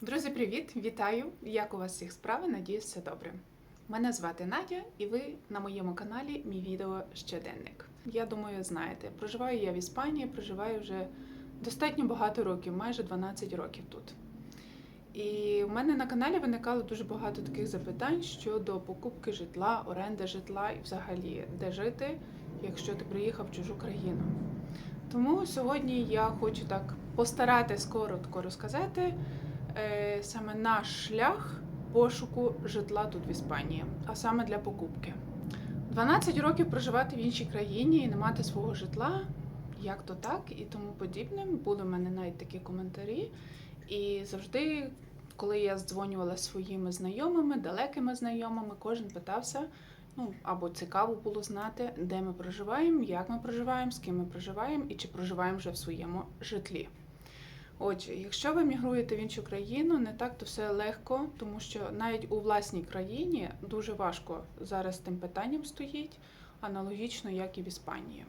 Друзі, привіт! Вітаю! Як у вас всіх справи? Надіюсь, все добре. Мене звати Надя, і ви на моєму каналі мій відео щоденник. Я думаю, знаєте, проживаю я в Іспанії, проживаю вже достатньо багато років, майже 12 років тут. І в мене на каналі виникало дуже багато таких запитань щодо покупки житла, оренди житла і взагалі де жити, якщо ти приїхав в чужу країну. Тому сьогодні я хочу так постаратись коротко розказати саме наш шлях пошуку житла тут в Іспанії, а саме для покупки. 12 років проживати в іншій країні і не мати свого житла, як то так, і тому подібне. Були в мене навіть такі коментарі. І завжди, коли я здзвонювала своїми знайомими, далекими знайомими, кожен питався. Ну, або цікаво було знати, де ми проживаємо, як ми проживаємо, з ким ми проживаємо і чи проживаємо вже в своєму житлі. Отже, якщо ви мігруєте в іншу країну, не так то все легко, тому що навіть у власній країні дуже важко зараз тим питанням стоїть, аналогічно як і в Іспанії.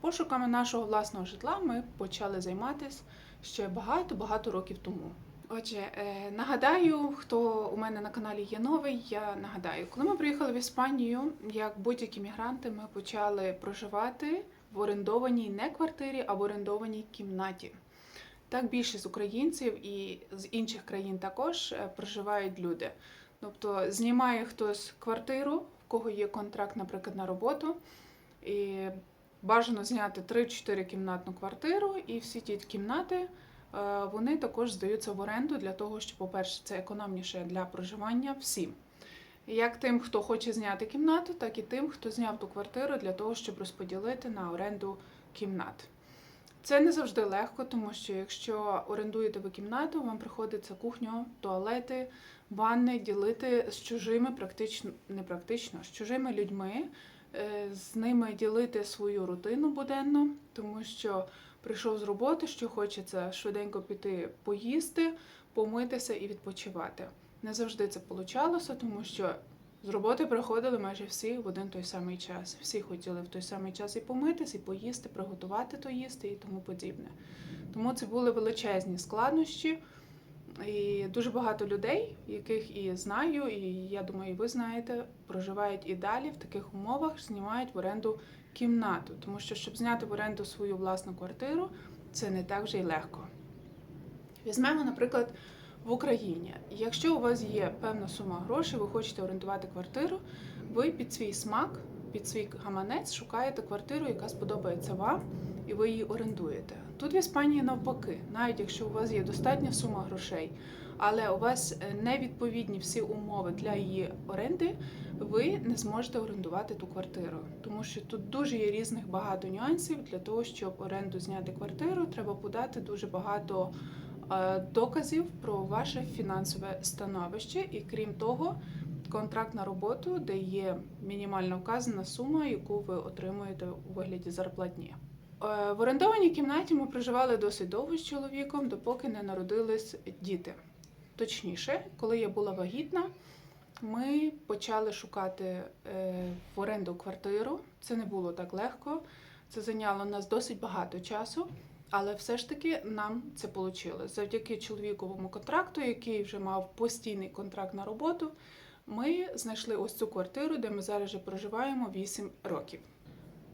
Пошуками нашого власного житла ми почали займатися ще багато-багато років тому. Отже, е, нагадаю, хто у мене на каналі є новий, я нагадаю, коли ми приїхали в Іспанію, як будь-які мігранти, ми почали проживати в орендованій не квартирі, а в орендованій кімнаті. Так більшість українців і з інших країн також е, проживають люди. Тобто знімає хтось квартиру, в кого є контракт, наприклад, на роботу, і бажано зняти 3-4 кімнатну квартиру, і всі ті кімнати е, вони також здаються в оренду для того, що, по-перше, це економніше для проживання всім. Як тим, хто хоче зняти кімнату, так і тим, хто зняв ту квартиру для того, щоб розподілити на оренду кімнат. Це не завжди легко, тому що якщо орендуєте ви кімнату, вам приходиться кухню, туалети, ванни ділити з чужими, практично не практично, з чужими людьми, е, з ними ділити свою рутину буденну, тому що прийшов з роботи, що хочеться швиденько піти поїсти, помитися і відпочивати. Не завжди це получалося, тому що з роботи приходили майже всі в один той самий час. Всі хотіли в той самий час і помитись, і поїсти, приготувати то їсти і тому подібне. Тому це були величезні складнощі. І дуже багато людей, яких і знаю, і я думаю, і ви знаєте, проживають і далі в таких умовах, знімають в оренду кімнату. Тому що, щоб зняти в оренду свою власну квартиру, це не так вже й легко. Візьмемо, наприклад, в Україні. Якщо у вас є певна сума грошей, ви хочете орендувати квартиру, ви під свій смак, під свій гаманець шукаєте квартиру, яка сподобається вам, і ви її орендуєте. Тут в Іспанії навпаки, навіть якщо у вас є достатня сума грошей, але у вас е, не відповідні всі умови для її оренди, ви не зможете орендувати ту квартиру, тому що тут дуже є різних багато нюансів. Для того, щоб оренду зняти квартиру, треба подати дуже багато доказів про ваше фінансове становище, і крім того, контракт на роботу, де є мінімально вказана сума, яку ви отримуєте у вигляді зарплатні. Е, В орендованій кімнаті ми проживали досить довго з чоловіком, допоки не народились діти. Точніше, коли я була вагітна, ми почали шукати е, в оренду квартиру. Це не було так легко. Це зайняло нас досить багато часу, але все ж таки нам це вийшло. Завдяки чоловіковому контракту, який вже мав постійний контракт на роботу, ми знайшли ось цю квартиру, де ми зараз вже проживаємо 8 років.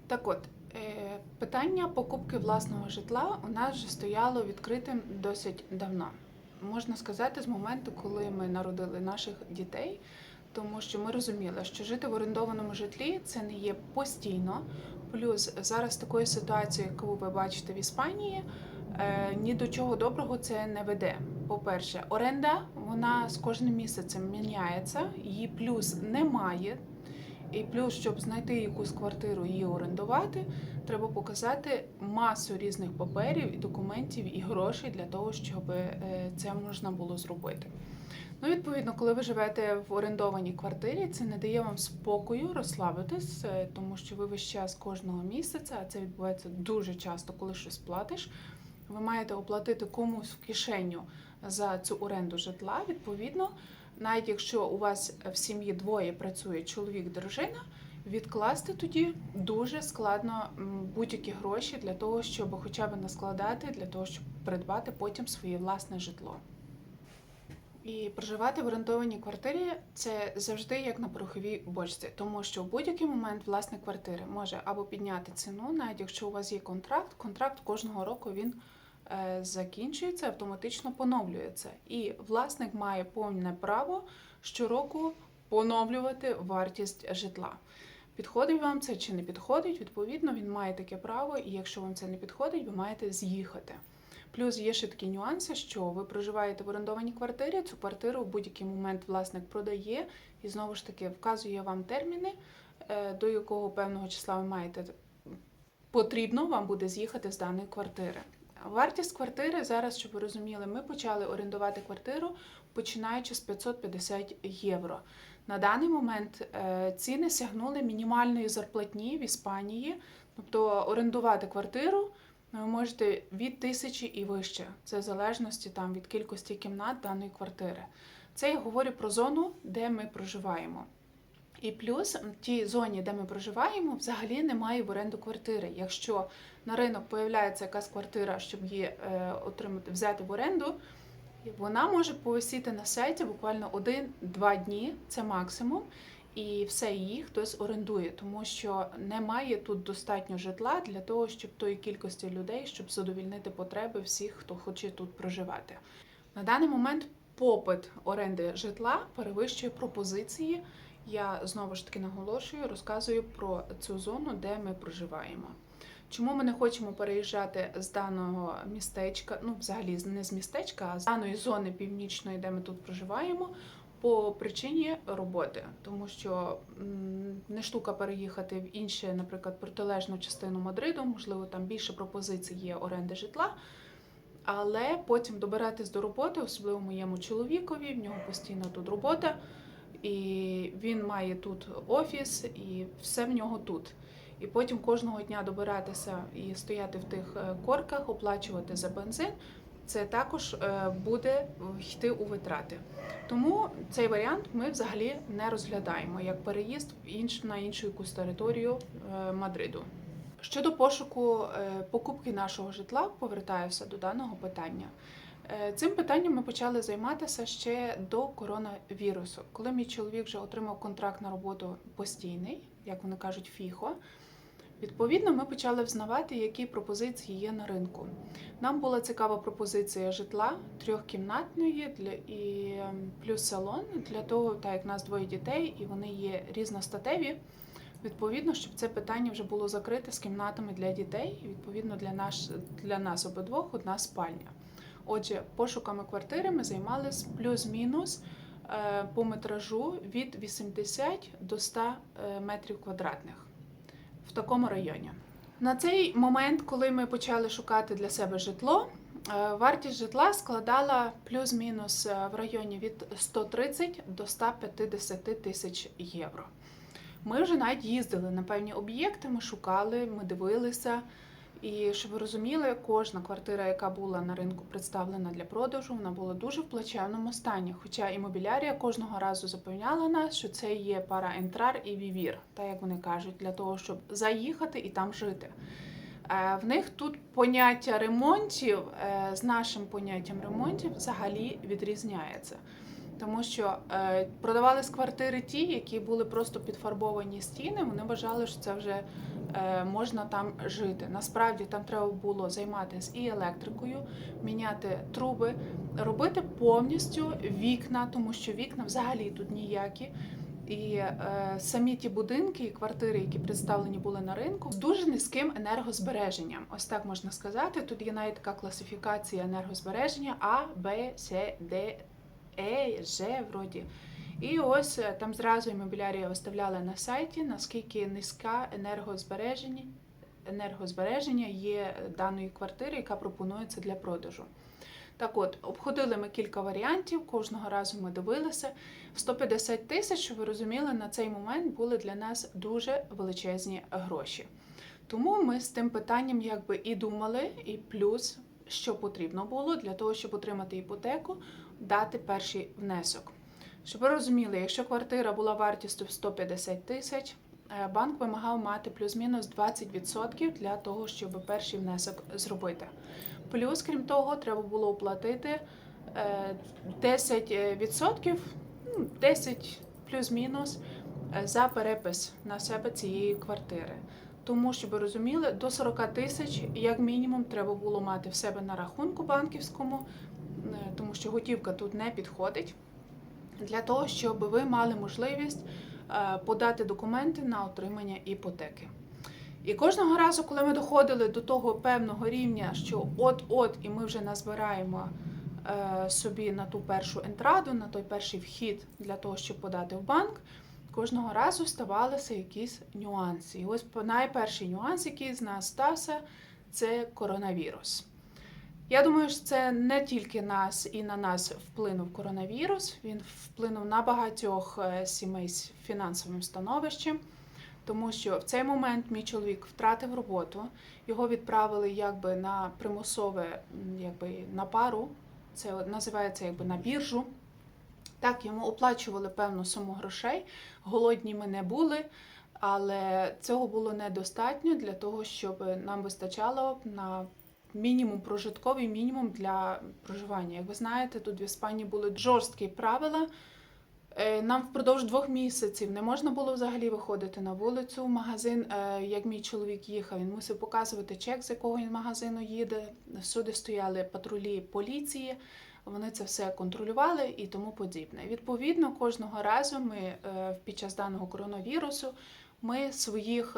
Так от, е, питання покупки власного житла у нас вже стояло відкритим досить давно. Можна сказати, з моменту, коли ми народили наших дітей, тому що ми розуміли, що жити в орендованому житлі це не є постійно. Плюс зараз такої ситуації, яку ви бачите в Іспанії, е, ні до чого доброго це не веде. По-перше, оренда вона з кожним місяцем міняється, її плюс немає. І плюс, щоб знайти якусь квартиру її орендувати, треба показати масу різних паперів і документів і грошей для того, щоб е, це можна було зробити. Ну, відповідно, коли ви живете в орендованій квартирі, це не дає вам спокою розслабитись, е, тому що ви весь час кожного місяця, а це відбувається дуже часто, коли щось платиш. Ви маєте оплатити комусь в кишеню за цю оренду житла. Відповідно, навіть якщо у вас в сім'ї двоє працює чоловік, дружина, відкласти тоді дуже складно будь-які гроші для того, щоб хоча б наскладати, для того, щоб придбати потім своє власне житло. І проживати в орендованій квартирі це завжди як на пороховій бочці, тому що в будь-який момент власник квартири може або підняти ціну, навіть якщо у вас є контракт, контракт кожного року він е, закінчується, автоматично поновлюється. І власник має повне право щороку поновлювати вартість житла. Підходить вам це чи не підходить, відповідно, він має таке право, і якщо вам це не підходить, ви маєте з'їхати. Плюс є ще такі нюанси, що ви проживаєте в орендованій квартирі, цю квартиру в будь-який момент власник продає і знову ж таки вказує вам терміни, е, до якого певного числа ви маєте потрібно вам буде з'їхати з даної квартири. Вартість квартири зараз, щоб ви розуміли, ми почали орендувати квартиру починаючи з 550 євро. На даний момент е, ціни сягнули мінімальної зарплатні в Іспанії, тобто орендувати квартиру ви можете від тисячі і вище. Це в залежності там від кількості кімнат даної квартири. Це я говорю про зону, де ми проживаємо. І плюс в тій зоні, де ми проживаємо, взагалі немає в оренду квартири. Якщо на ринок появляється якась квартира, щоб її е, отримати, взяти в оренду, вона може повисіти на сайті буквально один-два дні, це максимум, і все її хтось орендує, тому що немає тут достатньо житла для того, щоб тої кількості людей, щоб задовільнити потреби всіх, хто хоче тут проживати. На даний момент попит оренди житла перевищує пропозиції. Я знову ж таки наголошую, розказую про цю зону, де ми проживаємо. Чому ми не хочемо переїжджати з даного містечка, ну взагалі не з містечка, а з даної зони північної, де ми тут проживаємо, по причині роботи, тому що не штука переїхати в інше, наприклад, протилежну частину Мадриду, можливо, там більше пропозицій є оренди житла. Але потім добиратись до роботи, особливо моєму чоловікові, в нього постійно тут робота, і він має тут офіс, і все в нього тут. І потім кожного дня добиратися і стояти в тих е, корках, оплачувати за бензин, це також е, буде йти у витрати. Тому цей варіант ми взагалі не розглядаємо як переїзд на іншу якусь територію е, Мадриду. Щодо пошуку е, покупки нашого житла, повертаюся до даного питання. Цим питанням ми почали займатися ще до коронавірусу, коли мій чоловік вже отримав контракт на роботу постійний, як вони кажуть, фіхо. Відповідно, ми почали взнавати, які пропозиції є на ринку. Нам була цікава пропозиція житла трьохкімнатної для і ем, плюс салон для того, так як нас двоє дітей, і вони є різностатеві. Відповідно, щоб це питання вже було закрите з кімнатами для дітей, і відповідно для наш для нас обидвох одна спальня. Отже, пошуками квартири ми займалися плюс-мінус е, по метражу від 80 до 100 е, метрів квадратних в такому районі. На цей момент, коли ми почали шукати для себе житло, е, вартість житла складала плюс-мінус е, в районі від 130 до 150 тисяч євро. Ми вже навіть їздили на певні об'єкти, ми шукали, ми дивилися. І щоб ви розуміли, кожна квартира, яка була на ринку представлена для продажу, вона була дуже в плачевному стані. Хоча імобілярія кожного разу запевняла нас, що це є пара ентрар і вівір, так як вони кажуть, для того, щоб заїхати і там жити. Е, В них тут поняття ремонтів е, з нашим поняттям ремонтів взагалі відрізняється. Тому що е, продавались квартири ті, які були просто підфарбовані стіни. Вони вважали, що це вже е, можна там жити. Насправді там треба було займатися і електрикою, міняти труби, робити повністю вікна, тому що вікна взагалі тут ніякі. І е, самі ті будинки і квартири, які представлені були на ринку, з дуже низьким енергозбереженням. Ось так можна сказати. Тут є навіть така класифікація енергозбереження А, Б, С, Д, Е, Ж, вроді. І ось е, там зразу імобілярія виставляла на сайті, наскільки низька енергозбереження, енергозбереження є даної квартири, яка пропонується для продажу. Так от, обходили ми кілька варіантів, кожного разу ми дивилися. 150 тисяч, щоб ви розуміли, на цей момент були для нас дуже величезні гроші. Тому ми з тим питанням якби і думали, і плюс, що потрібно було для того, щоб отримати іпотеку, дати перший внесок. Щоб ви розуміли, якщо квартира була вартістю 150 тисяч, е, банк вимагав мати плюс-мінус 20% для того, щоб перший внесок зробити. Плюс, крім того, треба було оплатити е, 10%, ну, 10 плюс-мінус е, за перепис на себе цієї квартири. Тому, щоб ви розуміли, до 40 тисяч як мінімум треба було мати в себе на рахунку банківському, тому що готівка тут не підходить, для того, щоб ви мали можливість е, подати документи на отримання іпотеки. І кожного разу, коли ми доходили до того певного рівня, що от-от, і ми вже назбираємо е, собі на ту першу ентраду, на той перший вхід для того, щоб подати в банк, кожного разу ставалися якісь нюанси. І ось найперший нюанс, який з нас стався, це коронавірус. Я думаю, що це не тільки нас і на нас вплинув коронавірус, він вплинув на багатьох е, сімей з фінансовим становищем, тому що в цей момент мій чоловік втратив роботу, його відправили якби на примусове, якби на пару, це називається якби на біржу. Так, йому оплачували певну суму грошей. Голодні ми не були, але цього було недостатньо для того, щоб нам вистачало на мінімум прожитковий мінімум для проживання. Як ви знаєте, тут в Іспанії були жорсткі правила. Е, Нам впродовж двох місяців не можна було взагалі виходити на вулицю в магазин. Е, Як мій чоловік їхав, він мусив показувати чек, з якого він магазину їде. Всюди стояли патрулі поліції. Вони це все контролювали і тому подібне. Відповідно, кожного разу ми е, під час даного коронавірусу ми своїх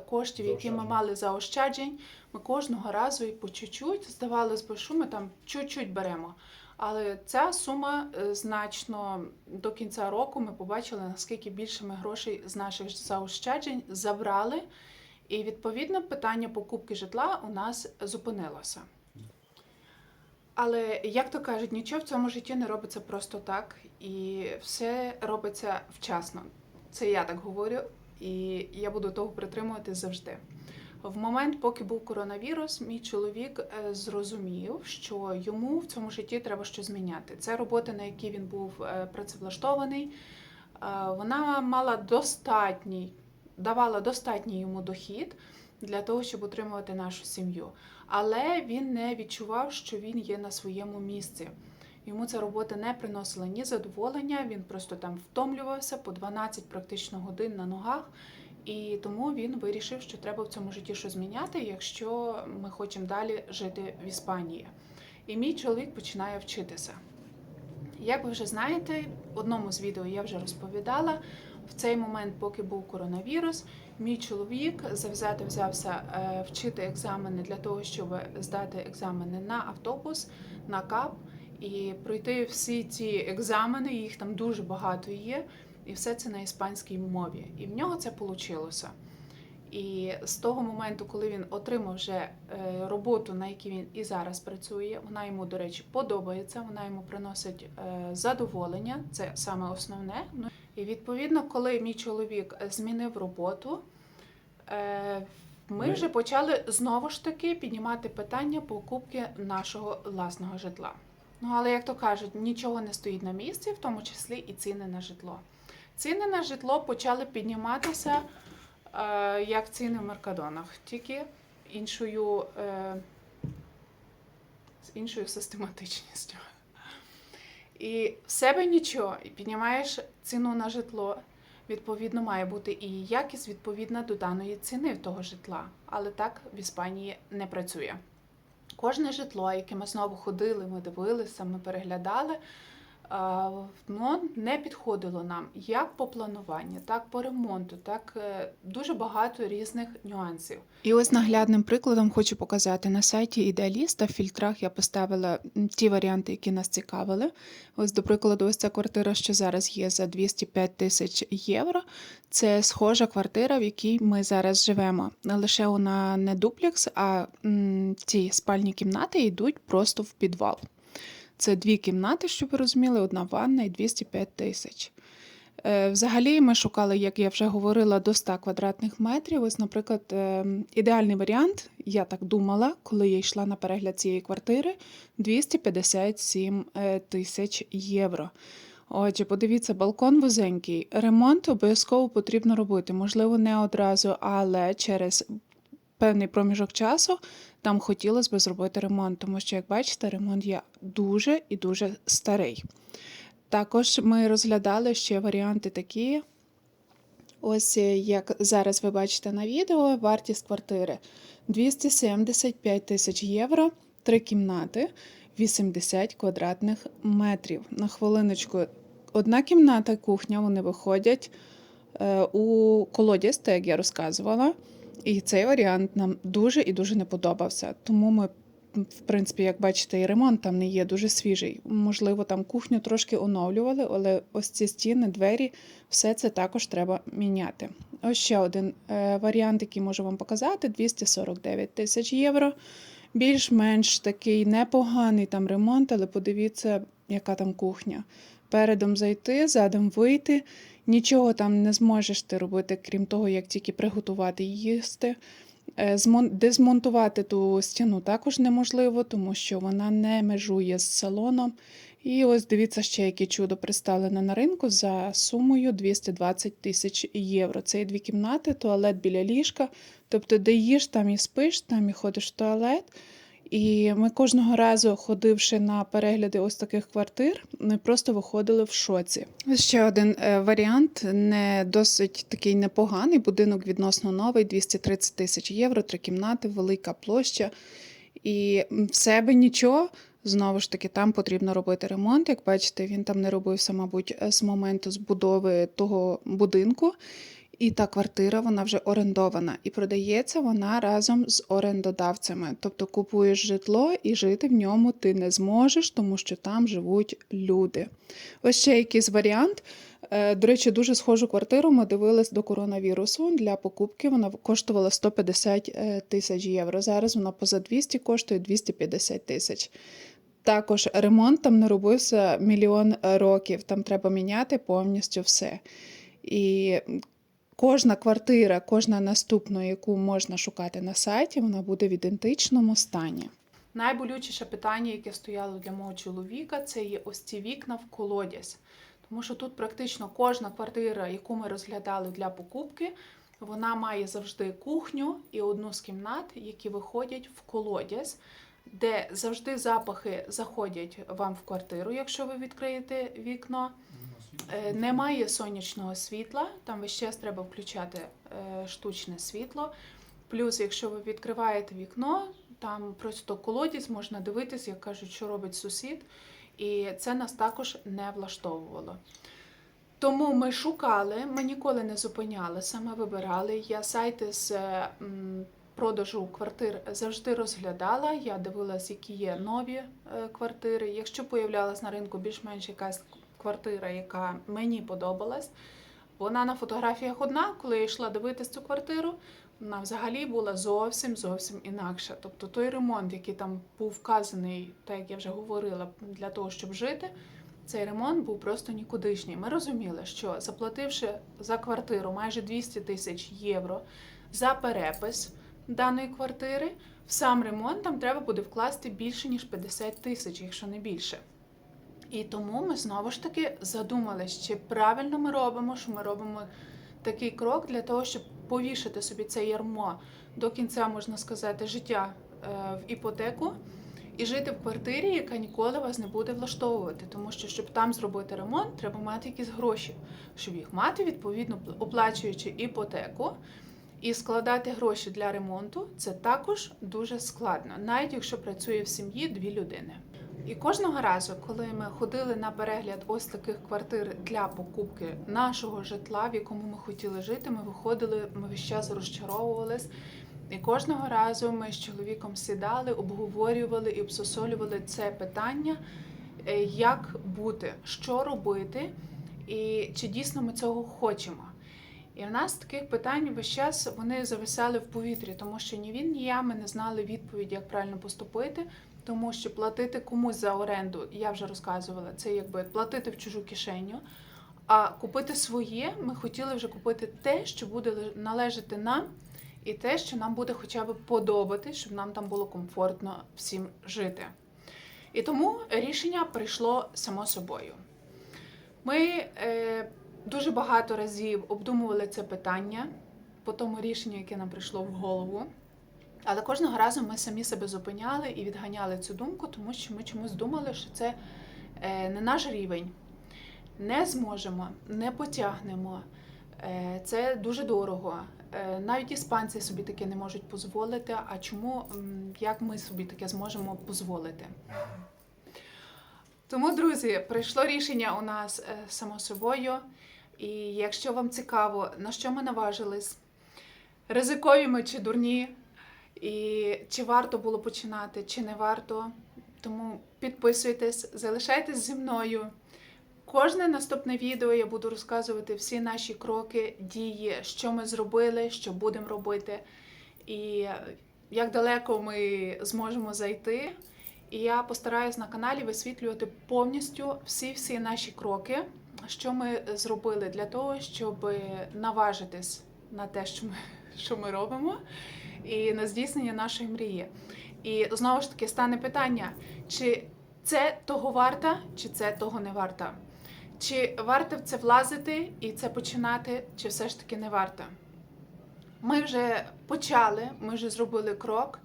коштів, які ми мали заощаджень, ми кожного разу і по чуть-чуть, здавалось би, що ми там чуть-чуть беремо. Але ця сума е, значно до кінця року ми побачили, наскільки більше ми грошей з наших заощаджень забрали. І відповідно питання покупки житла у нас зупинилося. Але як то кажуть, нічого в цьому житті не робиться просто так, і все робиться вчасно. Це я так говорю, і я буду того притримуватись завжди. В момент, поки був коронавірус, мій чоловік е, зрозумів, що йому в цьому житті треба щось зміняти. Це робота, на якій він був е, працевлаштований. Е, Вона мала достатній, давала достатній йому дохід для того, щоб утримувати нашу сім'ю. Але він не відчував, що він є на своєму місці. Йому ця робота не приносила ні задоволення, він просто там втомлювався по 12 практично годин на ногах. І тому він вирішив, що треба в цьому житті щось зміняти, якщо ми хочемо далі жити в Іспанії. І мій чоловік починає вчитися. Як ви вже знаєте, в одному з відео я вже розповідала, в цей момент, поки був коронавірус, мій чоловік завзято взявся е, вчити екзамени для того, щоб здати екзамени на автобус, на КАП і пройти всі ці екзамени, їх там дуже багато є, і все це на іспанській мові. І в нього це вийшло. І з того моменту, коли він отримав вже е, роботу, на якій він і зараз працює, вона йому, до речі, подобається, вона йому приносить е, задоволення, це саме основне. Ну, І відповідно, коли мій чоловік змінив роботу, е, Ми- вже почали знову ж таки піднімати питання покупки нашого власного житла. Ну, але як то кажуть, нічого не стоїть на місці, в тому числі і ціни на житло. Ціни на житло почали підніматися е, як ціни в Меркадонах, тільки іншою, е, з іншою систематичністю. І в себе нічого, і піднімаєш ціну на житло. Відповідно, має бути і якість відповідна до даної ціни того житла. Але так в Іспанії не працює. Кожне житло, яке ми знову ходили, ми дивилися, ми переглядали, воно не підходило нам як по плануванню, так по ремонту, так е, дуже багато різних нюансів. І ось наглядним прикладом хочу показати на сайті ідеаліста в фільтрах я поставила ті варіанти, які нас цікавили. Ось, до прикладу, ось ця квартира, що зараз є за 205 тисяч євро. Це схожа квартира, в якій ми зараз живемо. Лише вона не дуплекс, а ці спальні кімнати йдуть просто в підвал. Це дві кімнати, щоб ви розуміли, одна ванна і 205 тисяч. Е, Взагалі, ми шукали, як я вже говорила, до 100 квадратних метрів. Ось, наприклад, е, ідеальний варіант, я так думала, коли я йшла на перегляд цієї квартири 257 е, тисяч євро. Отже, подивіться, балкон вузенький. Ремонт обов'язково потрібно робити. Можливо, не одразу, але через певний проміжок часу там хотілося б зробити ремонт, тому що, як бачите, ремонт є дуже і дуже старий. Також ми розглядали ще варіанти такі. Ось як зараз ви бачите на відео, вартість квартири 275 тисяч євро, три кімнати, 80 квадратних метрів. На хвилиночку, одна кімната, кухня, вони виходять е, у колодязь, так як я розказувала. І цей варіант нам дуже і дуже не подобався. Тому ми, в принципі, як бачите, і ремонт там не є дуже свіжий. Можливо, там кухню трошки оновлювали, але ось ці стіни, двері, все це також треба міняти. Ось ще один е, варіант, який можу вам показати: 249 тисяч євро. Більш-менш такий непоганий там ремонт, але подивіться, яка там кухня. Передом зайти, задом вийти. Нічого там не зможеш ти робити, крім того, як тільки приготувати і їсти. Е, Дезмонтувати ту стіну також неможливо, тому що вона не межує з салоном. І ось дивіться ще, яке чудо представлене на ринку за сумою 220 тисяч євро. Це є дві кімнати, туалет біля ліжка. Тобто, де їш, там і спиш, там і ходиш в туалет. І ми кожного разу, ходивши на перегляди ось таких квартир, ми просто виходили в шоці. Ще один е, варіант, не досить такий непоганий. Будинок відносно новий, 230 тисяч євро, три кімнати, велика площа. І в себе нічого. Знову ж таки, там потрібно робити ремонт. Як бачите, він там не робився, мабуть, з моменту збудови того будинку. І та квартира вона вже орендована і продається вона разом з орендодавцями. Тобто купуєш житло і жити в ньому ти не зможеш, тому що там живуть люди. Ось ще якийсь варіант. Е, До речі, дуже схожу квартиру ми дивились до коронавірусу. Для покупки вона коштувала 150 е, тисяч євро. Зараз вона поза 200 коштує 250 тисяч. Також ремонт там не робився мільйон років. Там треба міняти повністю все. І кожна квартира, кожна наступна, яку можна шукати на сайті, вона буде в ідентичному стані. Найболючіше питання, яке стояло для мого чоловіка, це є ось ці вікна в колодязь. Тому що тут практично кожна квартира, яку ми розглядали для покупки, вона має завжди кухню і одну з кімнат, які виходять в колодязь, де завжди запахи заходять вам в квартиру, якщо ви відкриєте вікно. Е, Немає сонячного світла, там весь час треба включати е, штучне світло. Плюс, якщо ви відкриваєте вікно, там просто колодязь можна дивитись, як кажуть, що робить сусід. І це нас також не влаштовувало. Тому ми шукали, ми ніколи не зупиняли, саме вибирали. Я сайти з е, продажу квартир завжди розглядала. Я дивилась, які є нові квартири. Якщо появлялась на ринку більш-менш якась квартира, яка мені подобалась, вона на фотографіях одна, коли я йшла дивитись цю квартиру, вона взагалі була зовсім зовсім інакша. Тобто той ремонт, який там був вказаний, так як я вже говорила, для того, щоб жити, цей ремонт був просто нікудишній. Ми розуміли, що заплативши за квартиру майже 200 тисяч євро за перепис даної квартири, в сам ремонт там треба буде вкласти більше ніж 50 тисяч, якщо не більше. І тому ми знову ж таки задумались, чи правильно ми робимо, що ми робимо такий крок для того, щоб повішати собі це ярмо до кінця, можна сказати, життя е, в іпотеку і жити в квартирі, яка ніколи вас не буде влаштовувати. Тому що, щоб там зробити ремонт, треба мати якісь гроші, щоб їх мати, відповідно, оплачуючи іпотеку. І складати гроші для ремонту це також дуже складно, навіть якщо працює в сім'ї дві людини. І кожного разу, коли ми ходили на перегляд ось таких квартир для покупки нашого житла, в якому ми хотіли жити, ми виходили, ми весь час розчаровувались. І кожного разу ми з чоловіком сідали, обговорювали і обсосолювали це питання, е, як бути, що робити, і чи дійсно ми цього хочемо. І в нас таких питань весь час вони зависали в повітрі, тому що ні він, ні я ми не знали відповіді, як правильно поступити. Тому що платити комусь за оренду, я вже розказувала, це якби платити в чужу кишеню. А купити своє, ми хотіли вже купити те, що буде належати нам, і те, що нам буде хоча б подобати, щоб нам там було комфортно всім жити. І тому рішення прийшло само собою. Ми е, дуже багато разів обдумували це питання по тому рішенню, яке нам прийшло в голову. Але кожного разу ми самі себе зупиняли і відганяли цю думку, тому що ми чомусь думали, що це е, не наш рівень. Не зможемо, не потягнемо. Е, Це дуже дорого. Е, Навіть іспанці собі таке не можуть дозволити. А чому як ми собі таке зможемо дозволити? Тому, друзі, прийшло рішення у нас само собою. І якщо вам цікаво, на що ми наважились, ризикові ми чи дурні, і чи варто було починати, чи не варто. Тому підписуйтесь, залишайтесь зі мною. Кожне наступне відео я буду розказувати всі наші кроки, дії, що ми зробили, що будемо робити, і як далеко ми зможемо зайти. І я постараюсь на каналі висвітлювати повністю всі-всі наші кроки, що ми зробили для того, щоб наважитись на те, що ми, що ми робимо, і на здійснення нашої мрії. І знову ж таки стане питання, чи це того варта, чи це того не варта. Чи варто в це влазити і це починати, чи все ж таки не варто? Ми вже почали, ми вже зробили крок,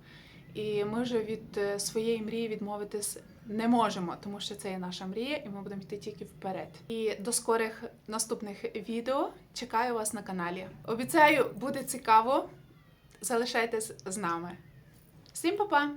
і ми вже від е, своєї мрії відмовитись не можемо, тому що це є наша мрія, і ми будемо йти тільки вперед. І до скорих наступних відео чекаю вас на каналі. Обіцяю, буде цікаво. Залишайтесь з нами. Всім па-па!